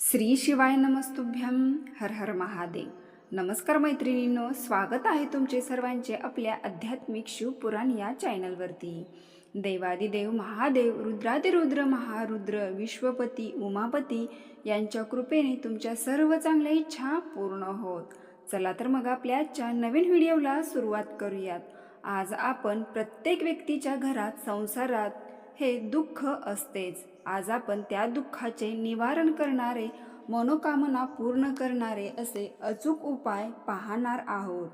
श्री शिवाय नमस्तुभ्यम हर हर महादेव. नमस्कार मैत्रिणींनो स्वागत आहे तुमचे सर्वांचे आपल्या आध्यात्मिक शिवपुराण या चॅनलवरती. देवादिदेव महादेव रुद्रादिरुद्र महारुद्र विश्वपती उमापती यांच्या कृपेने तुमच्या सर्व चांगल्या इच्छा पूर्ण होत. चला तर मग आपल्या आजच्या नवीन व्हिडिओला सुरुवात करूयात. आज आपण प्रत्येक व्यक्तीच्या घरात संसारात हे दुःख असतेच. आज आपण त्या दुःखाचे निवारण करणारे मनोकामना पूर्ण करणारे असे अचूक उपाय पाहणार आहोत.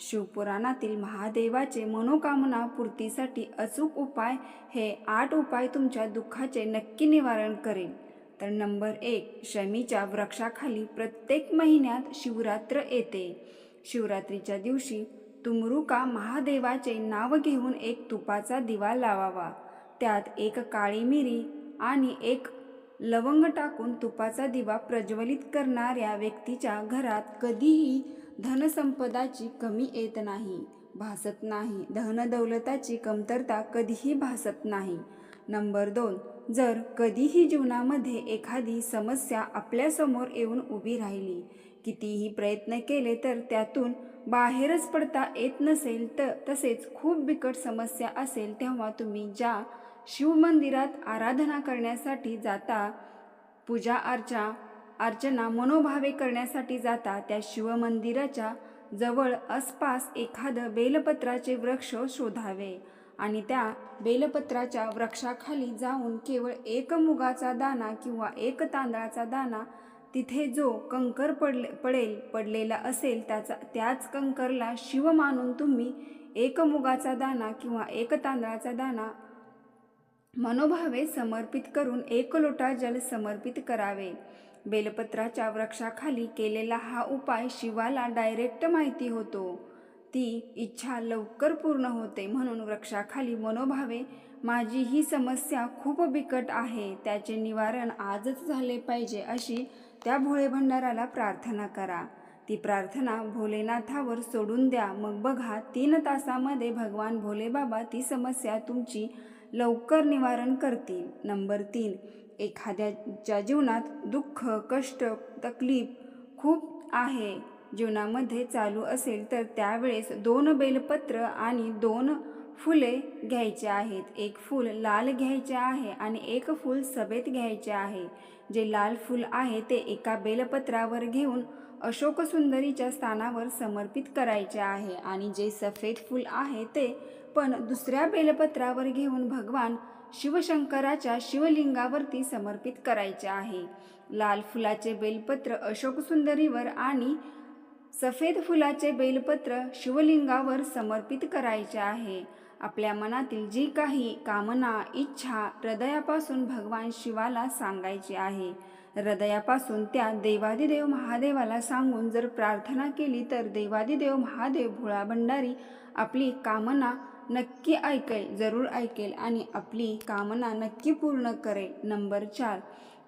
शिवपुराणातील महादेवाचे मनोकामना पूर्तीसाठी अचूक उपाय हे आठ उपाय तुमच्या दुःखाचे नक्की निवारण करेल. तर नंबर एक शमीच्या वृक्षाखाली प्रत्येक महिन्यात शिवरात्र येते. शिवरात्रीच्या दिवशी तुमरुका महादेवाचे नाव घेऊन एक तुपाचा दिवा लावावा. त्यात एक काळी मिरी आणि एक लवंग टाकून तुपाचा दिवा प्रज्वलित करणाऱ्या व्यक्तीच्या घरात कधीही धनसंपदाची कमी येत नाही भासत नाही धनदौलताची कमतरता कधीही भासत नाही. नंबर दोन जर कधीही जीवनामध्ये एखादी समस्या आपल्यासमोर येऊन उभी राहिली कितीही प्रयत्न केले तर त्यातून बाहेरच पडता येत नसेल तर तसेच खूप बिकट समस्या असेल तेव्हा तुम्ही ज्या शिवमंदिरात आराधना करण्यासाठी जाता पूजा अर्चा अर्चना मनोभावे करण्यासाठी जाता त्या शिवमंदिराच्या जवळ आसपास एखादं बेलपत्राचे वृक्ष शोधावे आणि त्या बेलपत्राच्या वृक्षाखाली जाऊन केवळ एक मुगाचा दाना किंवा एक तांदळाचा दाना तिथे जो कंकर पडले पडेल पडलेला असेल त्याचा त्याच कंकरला शिव मानून तुम्ही एक मुगाचा दाना किंवा एक तांदळाचा दाना मनोभावे समर्पित करून एक लोटा जल समर्पित करावे. बेलपत्राच्या वृक्षाखाली केलेला हा उपाय शिवाला डायरेक्ट माहिती होतो. ती इच्छा लवकर पूर्ण होते म्हणून वृक्षाखाली मनोभावे माझी ही समस्या खूप बिकट आहे त्याचे निवारण आजच झाले पाहिजे अशी त्या भोळे भंडाराला प्रार्थना करा. ती प्रार्थना भोलेनाथावर सोडून द्या. मग बघा तीन तासामध्ये भगवान भोलेबाबा ती समस्या तुमची लवकर निवारण करतील. नंबर तीन एखाद्याच्या जीवनात दुःख कष्ट तकलीफ खूप आहे. जीवनामध्ये चालू असेल तर त्यावेळेस दोन बेलपत्र आणि दोन फुले घ्यायचे आहेत. एक फूल लाल घ्यायचे आहे आणि एक फूल सभेत घ्यायचे आहे. जे लाल फूल आहे ते एका बेलपत्रावर घेऊन अशोक सुंदरीच्या स्थानावर समर्पित करायचे आहे आणि जे सफेद फूल आहे ते पण दुसऱ्या बेलपत्रावर घेऊन भगवान शिवशंकराच्या शिवलिंगावरती समर्पित करायचे आहे. लाल फुलाचे बेलपत्र अशोक सुंदरीवर आणि सफेद फुलाचे बेलपत्र शिवलिंगावर समर्पित करायचे आहे. आपल्या मनातील जी काही कामना इच्छा हृदयापासून भगवान शिवाला सांगायची आहे हृदयापासून त्या देवादिदेव महादेवाला सांगून जर प्रार्थना केली तर देवादिदेव महादेव भोळा भंडारी आपली कामना नक्की ऐकेल जरूर ऐकेल आणि आपली कामना नक्की पूर्ण करेल. नंबर चार.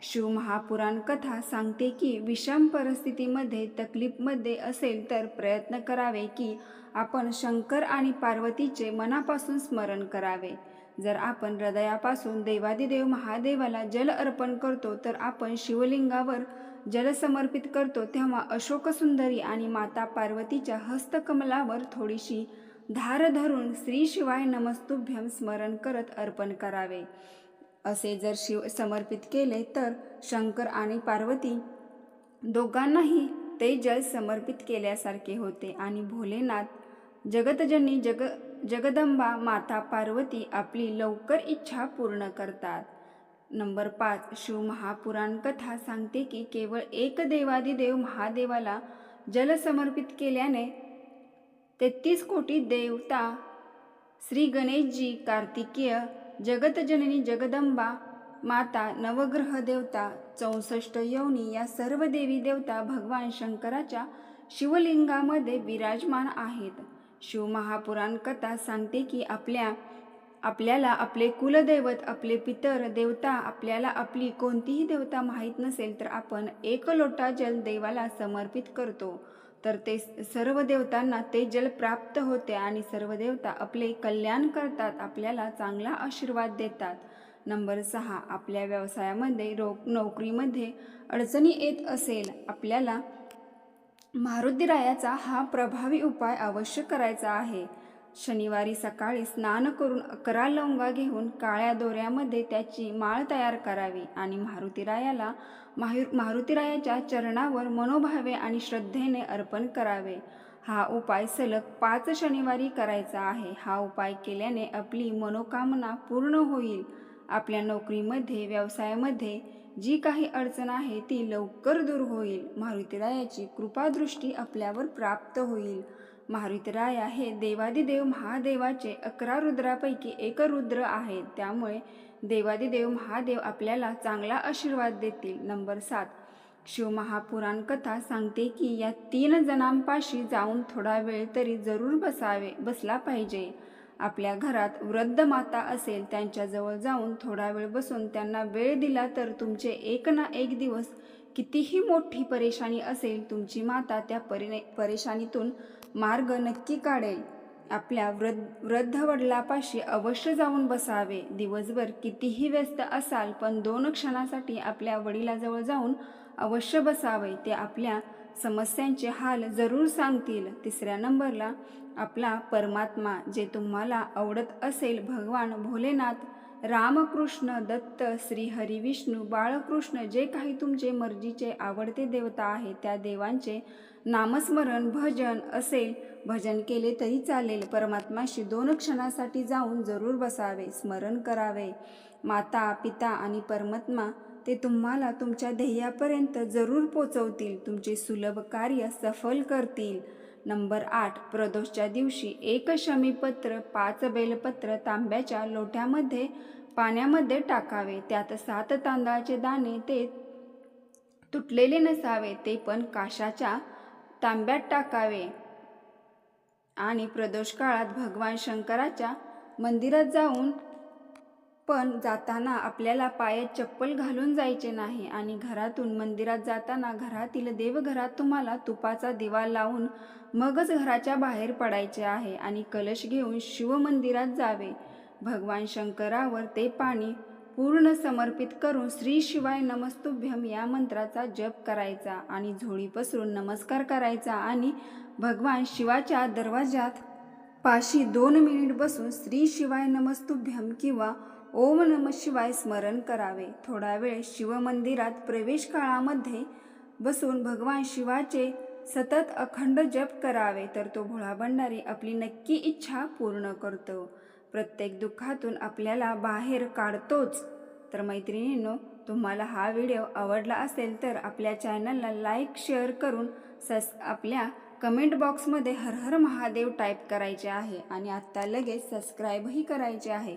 शिव महापुराण कथा सांगते की विषम परिस्थितीमध्ये तकलीफमध्ये असेल तर प्रयत्न करावे की आपण शंकर आणि पार्वतीचे मनापासून स्मरण करावे. जर आपण हृदयापासून देवादिदेव महादेवाला जल अर्पण करतो तर आपण शिवलिंगावर जल समर्पित करतो तेव्हा अशोक सुंदरी आणि माता पार्वतीच्या हस्तकमलावर थोडीशी धार धरून श्री शिवाय नमस्तुभ्यम स्मरण करत अर्पण करावे. असे जर शिव समर्पित केले तर शंकर आणि पार्वती दोघांनाही ते जल समर्पित केल्यासारखे होते. आणि भोलेनाथ जगतजनी जग जगदंबा माता पार्वती आपली लवकर इच्छा पूर्ण करतात. नंबर पाच शिव महापुराण कथा सांगते की केवळ एक देवादिदेव महादेवाला जल समर्पित केल्याने तेहतीस कोटी देवता श्री गणेशजी कार्तिकीय जगतजननी जगदंबा माता नवग्रह देवता चौसष्ट यवनी या सर्व देवी देवता भगवान शंकराच्या शिवलिंगामध्ये विराजमान आहेत. शिव महापुराण कथा सांगते की आपल्या आपल्याला आपले कुलदैवत आपले पितर देवता आपल्याला आपली कोणतीही देवता माहीत नसेल तर आपण एक लोटा जल देवाला समर्पित करतो. तर ते सर्व देवतांना ते जल प्राप्त होते आणि सर्व देवता आपले कल्याण करतात आपल्याला चांगला आशीर्वाद देतात. नंबर सहा आपल्या व्यवसायामध्ये रो नोकरीमध्ये अडचणी येत असेल आपल्याला मारुतीरायाचा हा प्रभावी उपाय अवश्य करायचा आहे. शनिवारी सकाळी स्नान करून अकरा लवंगा घेऊन काळ्या दोऱ्यामध्ये त्याची माळ तयार करावी आणि मारुतीरायाला माहु मारुतीरायाच्या चरणावर मनोभावे आणि श्रद्धेने अर्पण करावे. हा उपाय सलग पाच शनिवारी करायचा आहे. हा उपाय केल्याने आपली मनोकामना पूर्ण होईल. आपल्या नोकरीमध्ये व्यवसायामध्ये जी काही अडचण आहे ती लवकर दूर होईल. मारुतीरायाची कृपादृष्टी आपल्यावर प्राप्त होईल. मारुतीराया हे देवादिदेव महादेवाचे अकरा रुद्रापैकी एक रुद्र आहेत. त्यामुळे देवादिदेव महादेव आपल्याला चांगला आशीर्वाद देतील. नंबर सात. शिवमहापुराण कथा सांगते की या तीन जणांपाशी जाऊन थोडा वेळ तरी जरूर बसावे बसला पाहिजे. आपल्या घरात वृद्ध माता असेल त्यांच्याजवळ जाऊन थोडा वेळ बसून त्यांना वेळ दिला तर तुमचे एक ना एक दिवस कितीही मोठी परेशानी असेल तुमची माता त्या परि परेशानीतून मार्ग नक्की काढेल. आपल्या वृद्ध वृद्ध वडिलापाशी अवश्य जाऊन बसावे. दिवसभर कितीही व्यस्त असाल पण दोन क्षणासाठी आपल्या वडिलाजवळ जाऊन अवश्य बसावे. ते आपल्या समस्यांचे हाल जरूर सांगतील. तिसऱ्या नंबरला आपला परमात्मा जे तुम्हाला आवडत असेल भगवान भोलेनाथ रामकृष्ण दत्त श्री हरिविष्णू बाळकृष्ण जे काही तुमचे मर्जीचे आवडते देवता आहे त्या देवांचे नामस्मरण भजन असेल भजन केले तरी चालेल. परमात्माशी दोन क्षणासाठी जाऊन जरूर बसावे स्मरण करावे. माता पिता आणि परमात्मा ते तुम्हाला तुमच्या ध्येयापर्यंत जरूर पोचवतील. तुमचे सुलभ कार्य सफल करतील. नंबर आठ. प्रदोषच्या दिवशी एक शमीपत्र पाच बेलपत्र तांब्याच्या लोट्यामध्ये पाण्यामध्ये टाकावे. त्यात सात तांदळाचे दाणे ते तुटलेले नसावे. ते पण काशाच्या तांब्यात टाकावे. आणि प्रदोष काळात भगवान शंकराच्या मंदिरात जाऊन पण जाताना आपल्याला पायात चप्पल घालून जायचे नाही आणि घरातून मंदिरात जाताना घरातील देवघरात तुम्हाला तुपाचा दिवा लावून मगच घराच्या बाहेर पडायचे आहे आणि कलश घेऊन शिवमंदिरात जावे. भगवान शंकरावर ते पाणी पूर्ण समर्पित करून श्री शिवाय नमस्तुभ्यम या मंत्राचा जप करायचा आणि झोळी पसरून नमस्कार करायचा आणि भगवान शिवाच्या दरवाजात पाशी दोन मिनिट बसून श्री शिवाय नमस्तुभ्यम किंवा ओम नम शिवाय स्मरण करावे. थोडा वेळ शिवमंदिरात प्रवेश काळामध्ये बसून भगवान शिवाचे सतत अखंड जप करावे तर तो भोळा भंडारी आपली नक्की इच्छा पूर्ण करतो. प्रत्येक दुःखातून आपल्याला बाहेर काढतोच. तर मैत्रिणींनो तुम्हाला हा व्हिडिओ आवडला असेल तर आपल्या चॅनलला लाईक शेअर करून सस आपल्या कमेंट बॉक्समध्ये हर हर महादेव टाईप करायचे आहे आणि आत्ता लगेच सबस्क्राईबही करायचे आहे.